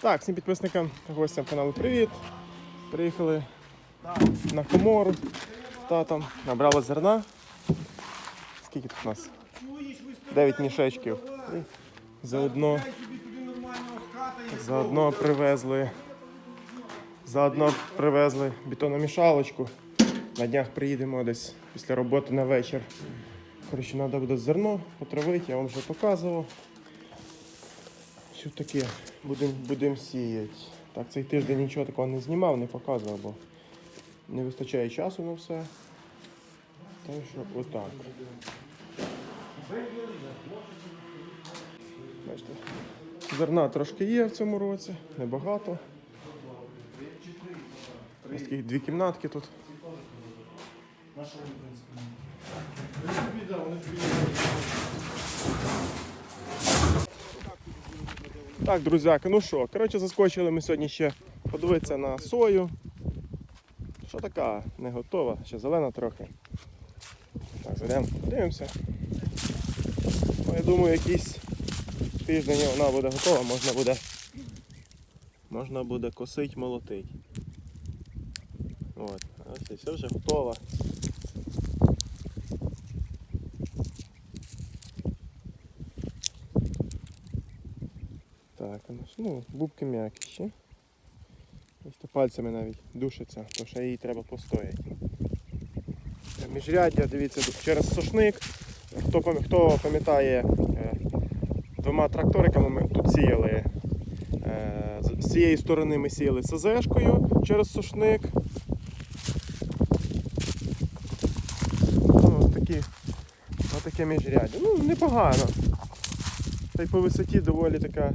Так, всім підписникам та гостям каналу привіт. Приїхали на комору. Татом набрали зерна. Скільки тут у нас? 9 мішечків. І заодно, заодно привезли. Заодно привезли бетономішалочку. На днях приїдемо десь після роботи на вечір. Коротше, треба буде зерно потравити, я вам вже показував. Що таке? Будемо будем сіяти. Так, цей тиждень нічого такого не знімав, не показував, бо не вистачає часу на все. Так що отак. Бачите, зерна трошки є в цьому році, небагато. Ось такі дві кімнатки тут. Так, друзяки, ну що, коротше, заскочили ми сьогодні ще подивитися на сою. Що така не готова, ще зелена трохи. Так, зайдемо, подивимося. Ну, я думаю, якийсь тиждень вона буде готова, можна буде. Можна буде косить, молотить. От, ось і все вже готово. Так, ну, бубки м'які ще. Ось пальцями навіть душиться, то що її треба постояти. Міжряддя, дивіться, через сошник. Хто, хто пам'ятає, е, двома тракториками ми тут сіяли. Е, З цієї сторони ми сіяли СЗшкою через сушник. Ну, ось такі, ось таке міжряддя. Ну, непогано. Та й по висоті доволі така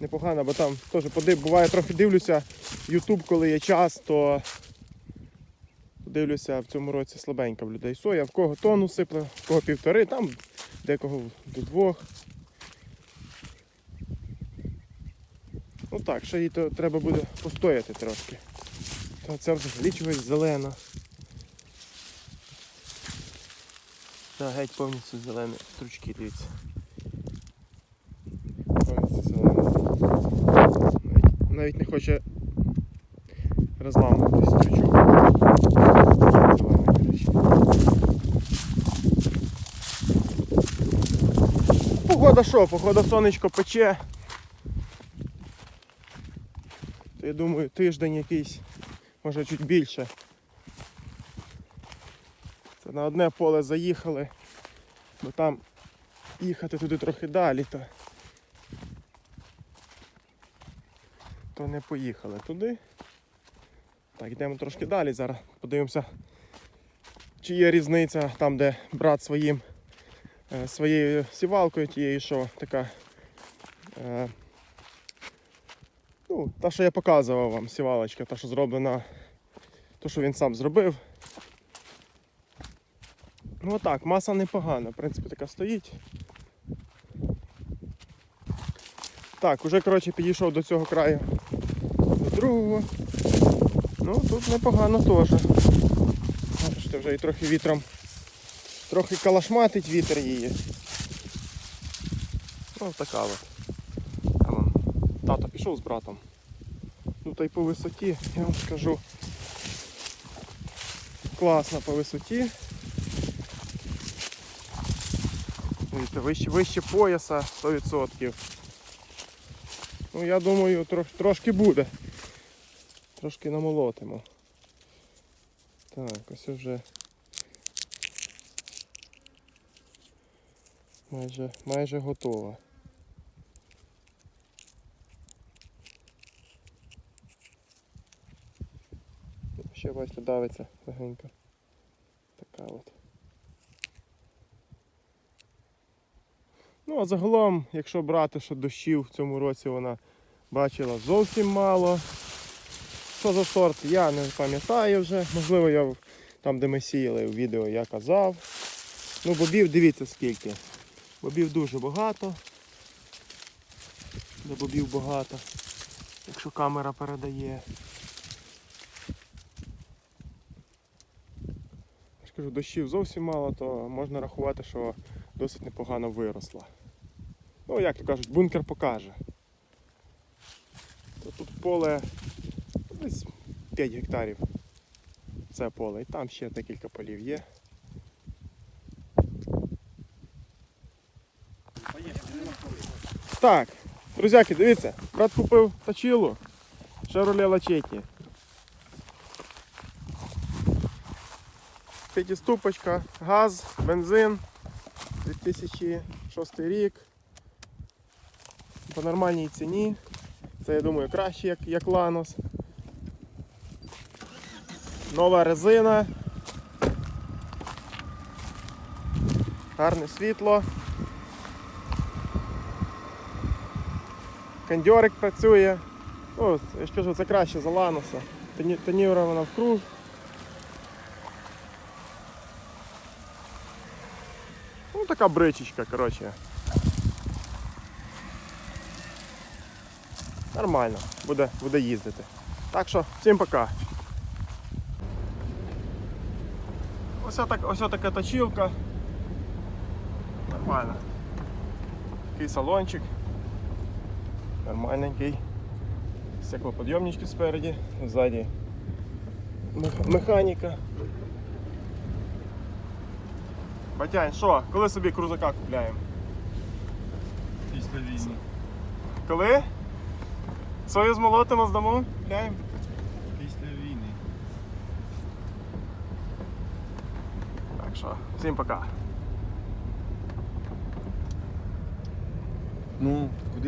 непогана, бо там теж подив, буває трохи дивлюся YouTube, коли є час, то дивлюся в цьому році слабенька в людей соя, в кого тонну сипле, в кого півтори, там декого до двох. Ну так, ще їй то треба буде постояти трошки. Та це взагалі чогось зелена. Та геть повністю зелені стручки, дивіться. Повністю зелена. Навіть, не хоче розламувати. Зелений. Погода що? Погода сонечко пече. Я думаю, тиждень якийсь, може чуть більше. Це на одне поле заїхали, бо там їхати туди трохи далі, то, то не поїхали туди. Так, йдемо трошки далі, зараз подивимося, чи є різниця там, де брат своїм е, своєю сівалкою, тією, що така. Е, ну, та, що я показував вам, сівалочка, та, що зроблена, то, що він сам зробив. Ну отак, маса непогана, в принципі, така стоїть. Так, уже коротше підійшов до цього краю до другого. Ну тут непогано теж. Бачите, вже і трохи вітром. Трохи калашматить вітер її. Ну така от. Тато пішов з братом. Ну та й по висоті, я вам скажу. Класно по висоті. Вище, вище пояса 100%. Ну я думаю, трош, трошки буде. Трошки намолотимо. Так, ось вже майже, майже готова. Ще бачите, давиться легенько. Така от. Ну, а загалом, якщо брати, що дощів в цьому році вона бачила зовсім мало. Що за сорт, я не пам'ятаю вже. Можливо, я там, де ми сіяли в відео, я казав. Ну, бобів дивіться скільки. Бобів дуже багато. Де бобів багато, якщо камера передає. Кажу, дощів зовсім мало, то можна рахувати, що досить непогано виросла. Ну, як то кажуть, бункер покаже. Тут поле десь 5 гектарів. Це поле. І там ще декілька полів є. Так, друзяки, дивіться, брат купив точилу Chevrolet Lachetti. П'ятиступочка, газ, бензин, 2006 рік. По нормальній ціні. Це я думаю краще, як, як Ланос. Нова резина. Гарне світло. Кондьорик працює. Ну, я ж це краще за Ланоса. Тоні- Тонірована вкруг. Ну, така бричечка, коротше. Нормально, буде, буде їздити. Так що, всім пока. Ось так, ось така точилка. Нормально. Такий салончик. Нормальненький. Стеклоподйомнички спереді, ззаді механіка. Батянь, що, коли собі крузака купляємо? Після війни. Коли? Свою змолотимо здамо? Купляємо? Після війни. Так що, всім пока. Ну, куди